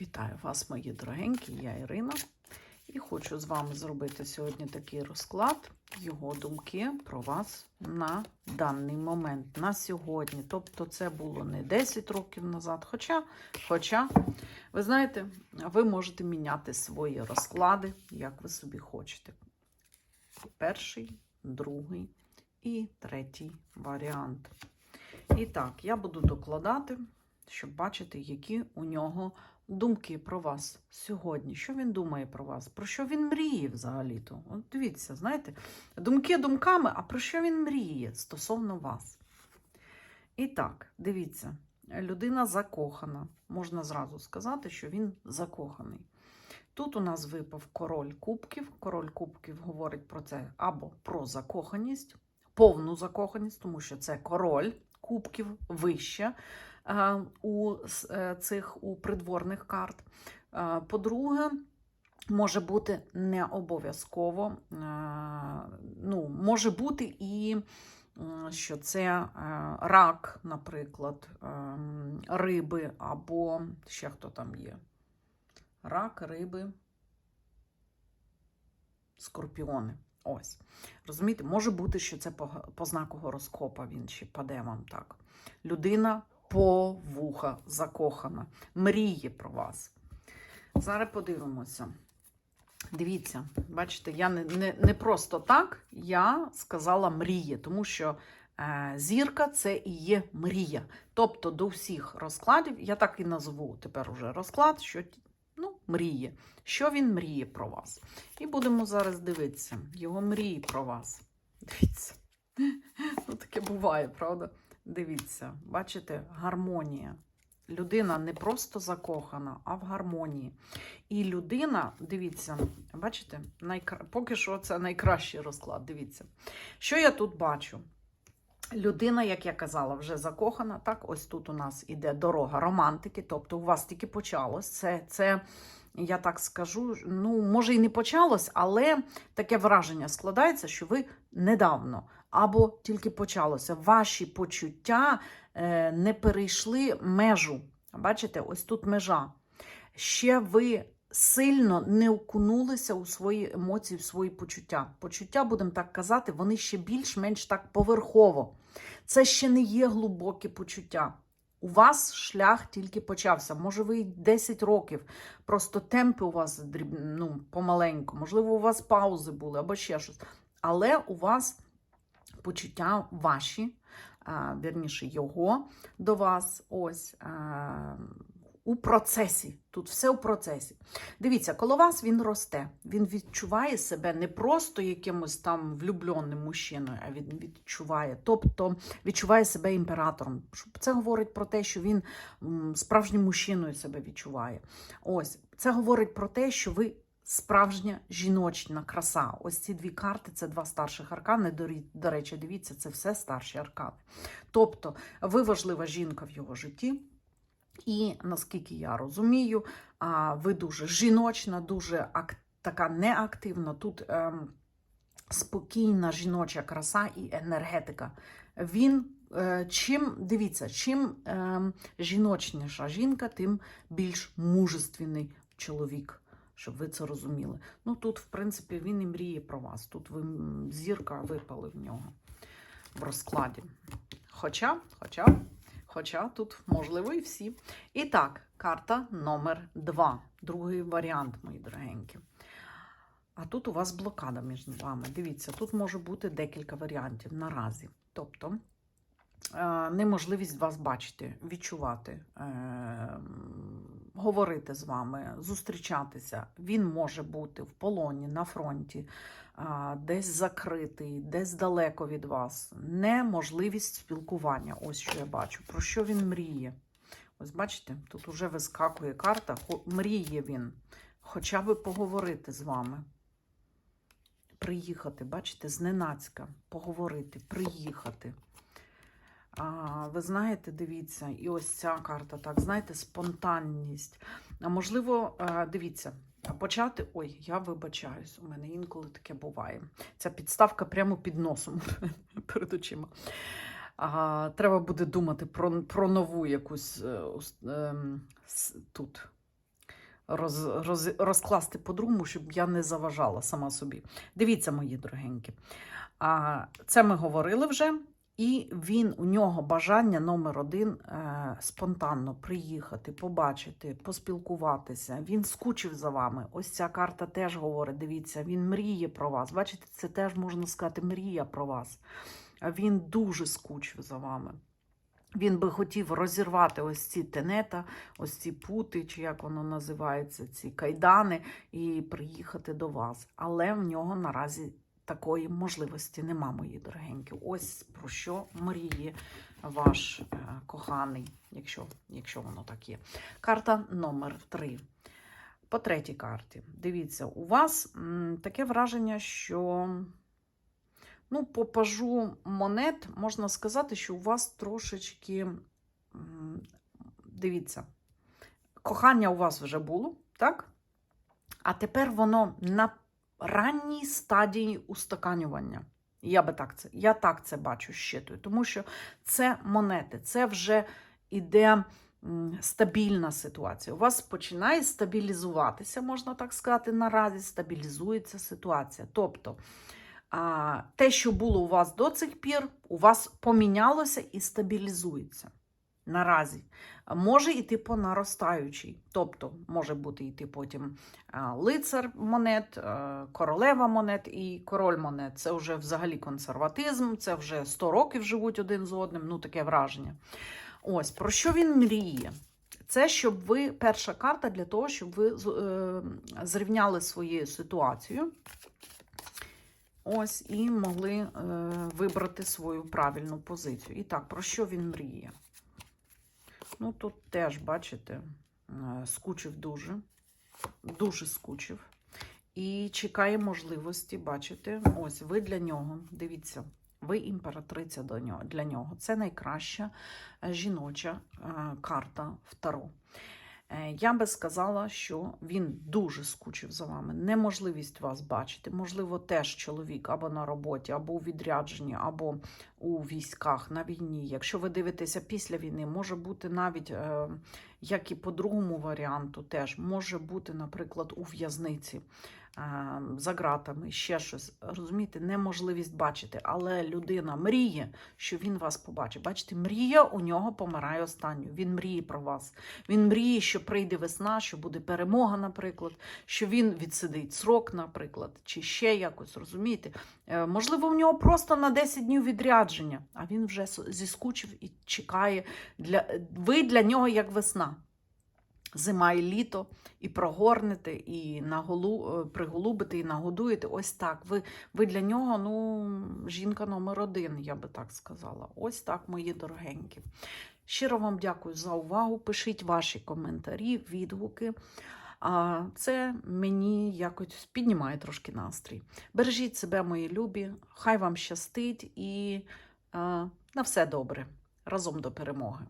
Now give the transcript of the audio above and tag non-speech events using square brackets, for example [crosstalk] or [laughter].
Вітаю вас, мої дорогенькі, я Ірина, і хочу з вами зробити сьогодні такий розклад, його думки про вас на даний момент, на сьогодні. Тобто це було не 10 років назад. Хоча, хоча, ви знаєте, ви можете міняти свої розклади, як ви собі хочете. Перший, другий і третій варіант. І так, я буду докладати, щоб бачити, які у нього думки про вас сьогодні. Що він думає про вас? Про що він мріє взагалі-то? От дивіться, знаєте, думки думками, а про що він мріє стосовно вас? І так, дивіться, людина закохана. Можна зразу сказати, що він закоханий. Тут у нас випав король кубків. Король кубків говорить про це або про закоханість, повну закоханість, тому що це король кубків вище е, у е, цих у придворних карт. Е, По-друге, може бути не обов'язково, е, ну, може бути і що це е, рак, наприклад, риби, або ще хто там є. Рак, риби, скорпіони. Ось. Розумієте, може бути, що це по, по знаку гороскопа він ще паде вам так. Людина по вуха закохана, мріє про вас. Зараз подивимося. Дивіться, бачите, я не, не, не просто так я сказала мріє, тому що е, зірка це і є мрія. Тобто до всіх розкладів, я так і назву тепер уже розклад, що ну, мріє. Що він мріє про вас? І будемо зараз дивитися його мрії про вас. Дивіться. [laughs] Ну, таке буває, правда? Дивіться, бачите, гармонія. Людина не просто закохана, а в гармонії. І людина, дивіться, бачите, найкра... поки що це найкращий розклад. Дивіться. Що я тут бачу? Людина, як я казала, вже закохана. Так, ось тут у нас іде дорога романтики, тобто у вас тільки почалось. Це, це я так скажу, ну, може і не почалось, але таке враження складається, що ви недавно або тільки почалося. Ваші почуття е, не перейшли межу. Бачите, ось тут межа. Ще ви сильно не окунулися у свої емоції, в свої почуття. Почуття, будемо так казати, вони ще більш-менш так поверхово. Це ще не є глибокі почуття. У вас шлях тільки почався. Може, ви 10 років. Просто темпи у вас дріб... ну, помаленьку, можливо, у вас паузи були або ще щось. Але у вас почуття ваші, вірніше, його до вас. Ось. У процесі. Тут все у процесі. Дивіться, коло вас він росте. Він відчуває себе не просто якимось там влюбленим мужчиною, а він відчуває, тобто відчуває себе імператором. Це говорить про те, що він справжнім мужчиною себе відчуває. Ось це говорить про те, що ви справжня жіночна краса. Ось ці дві карти це два старших аркани. До, речі, дивіться, це все старші аркани. Тобто, ви важлива жінка в його житті. І наскільки я розумію, ви дуже жіночна, дуже ак- така неактивна. Тут ем, спокійна жіноча краса і енергетика. Він е, чим дивіться, чим ем, жіночніша жінка, тим більш мужественний чоловік. Щоб ви це розуміли. Ну тут, в принципі, він і мріє про вас. Тут ви зірка випали в нього в розкладі. Хоча, хоча, хоча тут можливо і всі. І так, карта номер два. Другий варіант, мої дорогенькі. А тут у вас блокада між вами. Дивіться, тут може бути декілька варіантів наразі. Тобто е, неможливість вас бачити, відчувати, е, говорити з вами, зустрічатися. Він може бути в полоні, на фронті, десь закритий, десь далеко від вас. Неможливість спілкування. Ось що я бачу. Про що він мріє? Ось бачите, тут уже вискакує карта. Мріє він. Хоча б поговорити з вами. Приїхати, бачите, зненацька, поговорити, приїхати. А, ви знаєте, дивіться, і ось ця карта, так, знаєте, спонтанність. А можливо, е, дивіться, почати. Ой, я вибачаюсь, у мене інколи таке буває. Ця підставка прямо під носом [laughs] перед очима. А, треба буде думати про, про нову якусь е, ем, тут роз, роз, розкласти по-другому, щоб я не заважала сама собі. Дивіться, мої дорогенькі. А, це ми говорили вже. І він у нього бажання номер один е, спонтанно приїхати, побачити, поспілкуватися. Він скучив за вами. Ось ця карта теж говорить: дивіться, він мріє про вас. Бачите, це теж можна сказати мрія про вас. Він дуже скучив за вами. Він би хотів розірвати ось ці тенета, ось ці пути, чи як воно називається, ці кайдани, і приїхати до вас. Але в нього наразі такої можливості нема, мої дорогенькі. Ось про що мріє ваш е, коханий, якщо, якщо воно так є. Карта номер 3. По третій карті. Дивіться, у вас таке враження, що ну, по пажу монет можна сказати, що у вас трошечки. Дивіться, кохання у вас вже було, так? А тепер воно на ранній стадії устаканювання. Я би так це, я так це бачу, щитую, тому що це монети, це вже іде стабільна ситуація. У вас починає стабілізуватися, можна так сказати, наразі стабілізується ситуація. Тобто те, що було у вас до цих пір, у вас помінялося і стабілізується. Наразі може йти по наростаючій, тобто може бути йти потім лицар монет, е, королева монет і король монет. Це вже взагалі консерватизм, це вже 100 років живуть один з одним, ну таке враження. Ось про що він мріє? Це щоб ви перша карта для того, щоб ви е, зрівняли свою ситуацію. Ось і могли е, вибрати свою правильну позицію. І так, про що він мріє? Ну, тут теж, бачите, е, скучив дуже, дуже скучив. І чекає можливості, бачите, ось ви для нього, дивіться, ви імператриця для нього. Це найкраща е, жіноча е, карта в Таро. Е, Я би сказала, що він дуже скучив за вами. Неможливість вас бачити. Можливо, теж чоловік або на роботі, або у відрядженні, або у військах на війні. Якщо ви дивитеся після війни, може бути навіть, е, як і по другому варіанту, теж може бути, наприклад, у в'язниці. За ґратами, ще щось. Розумієте, неможливість бачити, але людина мріє, що він вас побачить. Бачите, мрія у нього помирає останньою. Він мріє про вас. Він мріє, що прийде весна, що буде перемога, наприклад, що він відсидить срок, наприклад, чи ще якось, розумієте? Е, Можливо, в нього просто на 10 днів відрядження, а він вже зіскучив і чекає. Для... Ви для нього як весна. Зима і літо, і прогорнете, і наголу... е, приголубите, і нагодуєте. Ось так. Ви, ви для нього, ну, жінка номер один, я би так сказала. Ось так, мої дорогенькі. Щиро вам дякую за увагу. Пишіть ваші коментарі, відгуки. А це мені якось піднімає трошки настрій. Бережіть себе, мої любі, хай вам щастить і а, на все добре. Разом до перемоги.